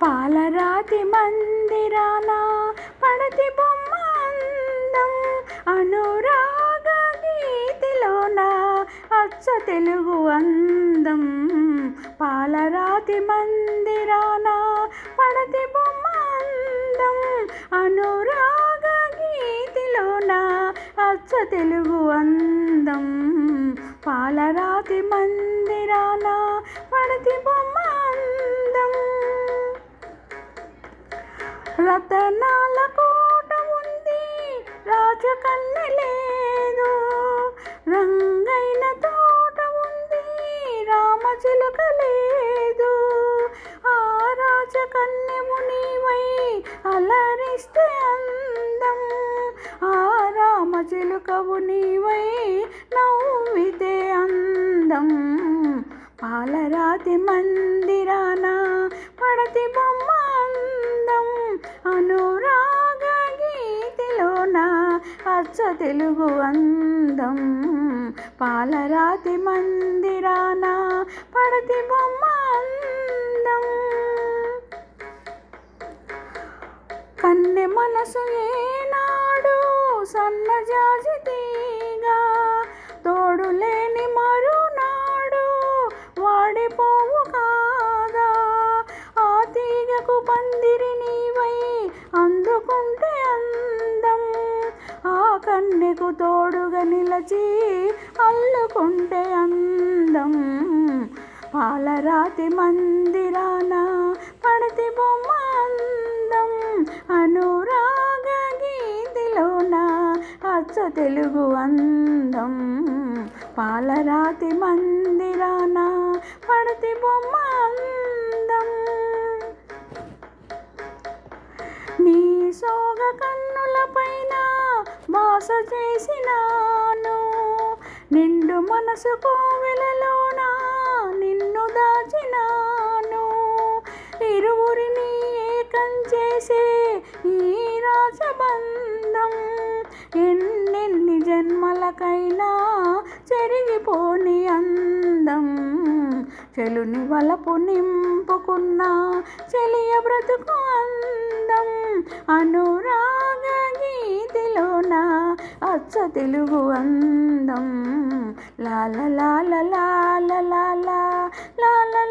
పాలరాతి మందిరాల పడతి బొమ్మ అందం అనురాగ గీతిలోన అచ్చ తెలుగు అందం పాలరాతి మందిరాన పడతి బొమ్మ అందం అనురాగ గీతిలోన అచ్చ తెలుగు అందం పాలరాతి మందిరాన పడతి బొమ్మ రతనాల కోట ఉంది రాజకన్య లేదు. రంగైన తోట ఉంది రామచిలుక లేదు. ఆ రాజకన్యము నీవై అలరిస్తే అందం. ఆ రామచిలుకవు నీవై నవ్వితే అందం. పాలరాతి మందిరాన పడతి బొమ్మ తెలుగు అందం. పాలరాతి మందిరాన పడతి బొమ్మ అందం. కన్నె మనసు ఏనాడు సన్నజాజి ఆ కన్నెకు తోడుగా నిలచి అల్లుకుంటే అందం? పాలరాతి మందిరాన పడతి బొమ్మ అందం. అనురాగ గీతిలోన అచ్చ తెలుగు అందం. పాలరాతి మందిరాన పడతి బొమ్మ ఆశ చేసినాను. నిండు మనసు కోవెలలోన నిన్ను దాచినాను. ఇరువురిని ఏకం చేసే ఈ రాజబంధం ఎన్నెన్ని జన్మలకైనా చెరిగిపోని అందం. చెలుని వలపు నింపుకున్న చెలియ బ్రతుకు అందం. అను అచ్చ తెలుగు అందం లాల లాల లాల లాల లాల లాల లాల